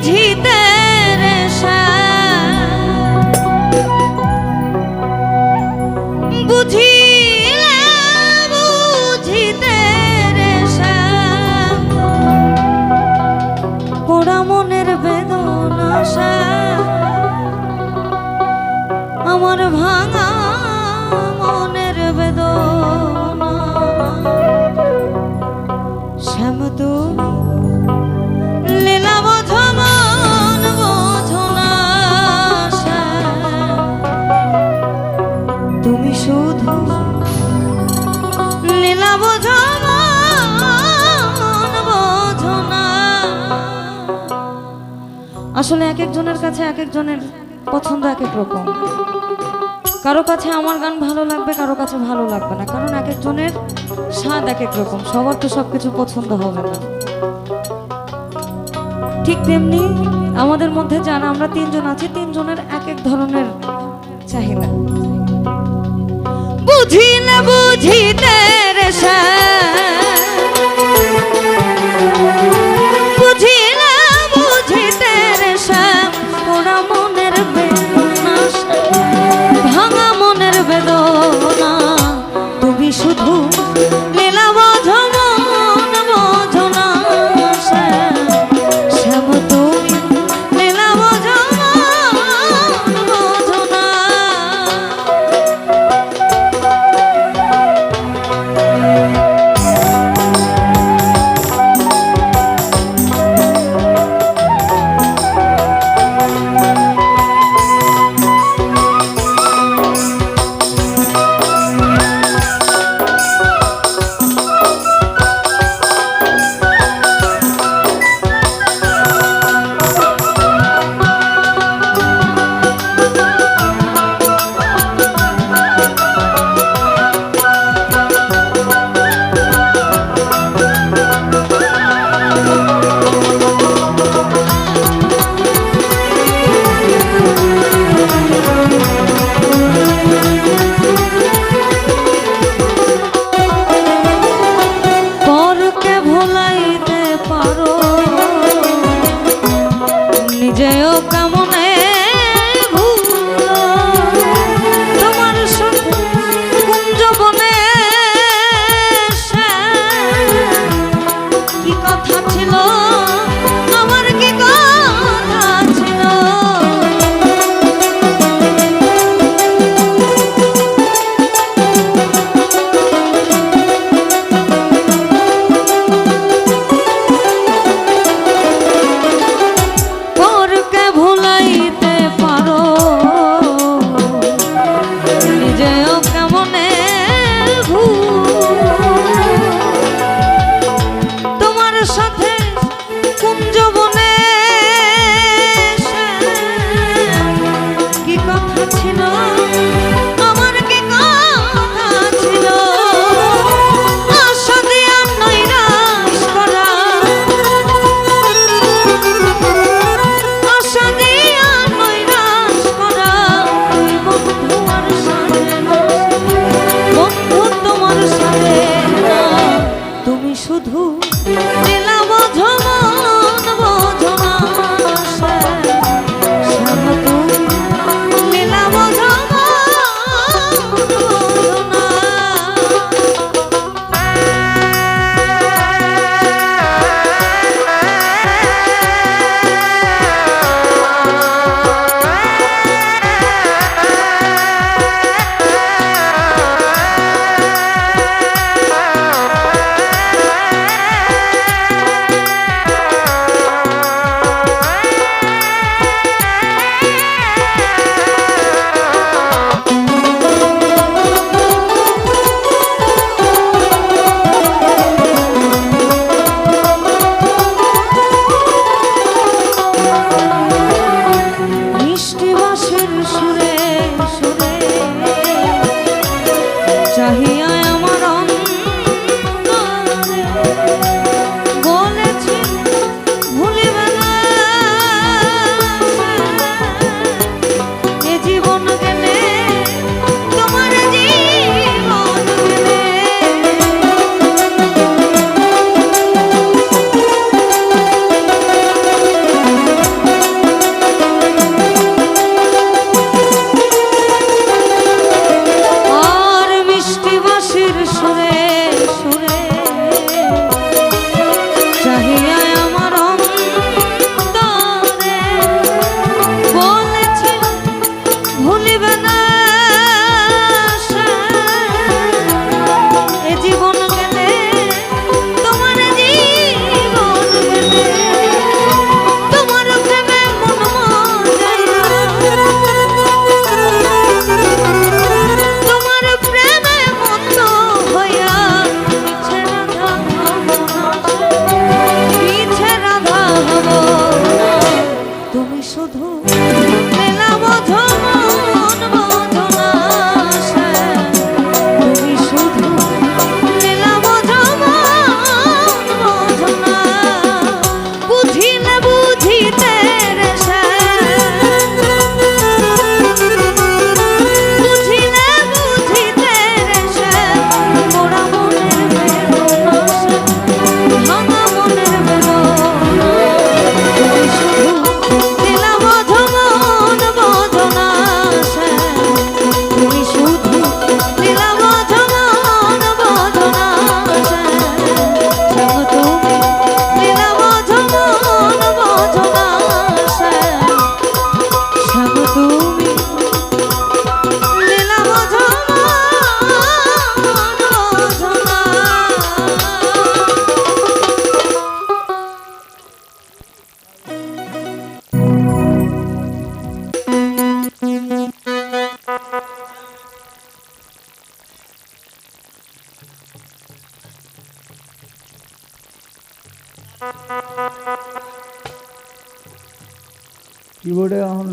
বুঝিতে আসলে এক একজনের কাছে এক একজনের পছন্দ এক এক রকম। কারও কাছে আমার গান ভালো লাগবে, কারও কাছে ভালো লাগবে না। কারণ এক একজনের স্বাদ এক এক রকম, সবার তো সবকিছু পছন্দ হবে না। ঠিক তেমনি আমাদের মধ্যে যারা, আমরা তিনজন আছি, তিনজনের এক এক ধরনের চাহিদা। বুঝিলে বুঝিতে রে জীবন इसलिए हम